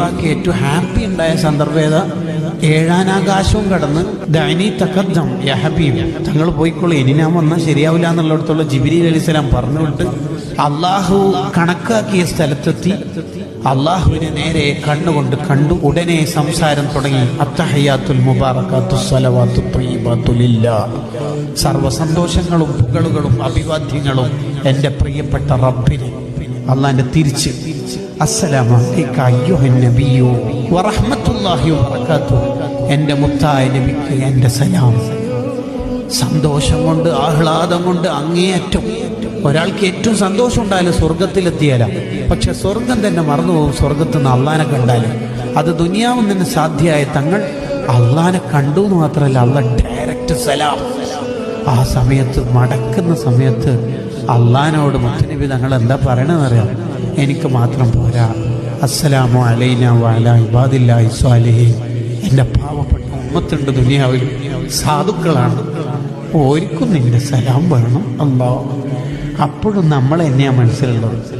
റസൂലുള്ളാഹിക്ക് ഏറ്റവും ഹാപ്പി ഉണ്ടായ സന്ദർഭേത ഏഴാനാകാശവും കടന്ന് ദൈനി തക്കദ്ദം യഹബീബ് തങ്ങൾ പോയിക്കോളൂ ഇനി ഞാൻ വന്നാൽ ശരിയാവില്ല എന്നുള്ളിടത്തോളം ജിബിരി അലിസ്ലാം പറഞ്ഞുകൊണ്ട് അള്ളാഹു കണക്കാക്കിയ സ്ഥലത്തെത്തി. അള്ളാഹുവിനെ നേരെ കണ്ണുകൊണ്ട് കണ്ടു. ഉടനെ സംസാരം തുടങ്ങി. അത്തഹയാത്തുൽ. സർവ സന്തോഷങ്ങളും പുകളുകളും അഭിവാദ്യങ്ങളും എന്റെ പ്രിയപ്പെട്ട റബ്ബിന് അള്ളാന്റെ തിരിച്ച് അസ്സലാമു അലൈക വറഹ്മത്തുള്ളാഹി വബറകാതുഹു എന്റെ മുത്തായ നബിക്ക് എന്റെ സലാം. സന്തോഷം കൊണ്ട് ആഹ്ലാദം കൊണ്ട് അങ്ങേയറ്റം ഒരാൾക്ക് ഏറ്റവും സന്തോഷം ഉണ്ടായാലും സ്വർഗത്തിലെത്തിയാല പക്ഷെ സ്വർഗം തന്നെ മറന്നുപോകും സ്വർഗത്ത് നിന്ന് അള്ളാനെ കണ്ടാൽ അത് ദുനിയാവും തന്നെ സാധ്യമായ തങ്ങൾ അള്ളാനെ കണ്ടു എന്ന് മാത്രമല്ല അള്ള ഡയറക്റ്റ് സലാം. ആ സമയത്ത് മടക്കുന്ന സമയത്ത് അള്ളാനോട് മുത്തനബി തങ്ങൾ എന്താ പറയണമെന്നറിയാം എനിക്ക് മാത്രം പോരാ. അസ്സലാമു അലൈന വാല ഇബാദില്ലാഹി സ്വാലിഹീൻ. എന്റെ പാവപ്പെട്ട ഉമ്മത്തുണ്ട് ദുനിയാവിൽ സാധുക്കളാണ്. ഓർക്കും നിന്റെ സലാം വേണം അല്ലാ അപ്പോഴും നമ്മൾ എന്നെയാണ് മനസ്സിലുള്ളത്.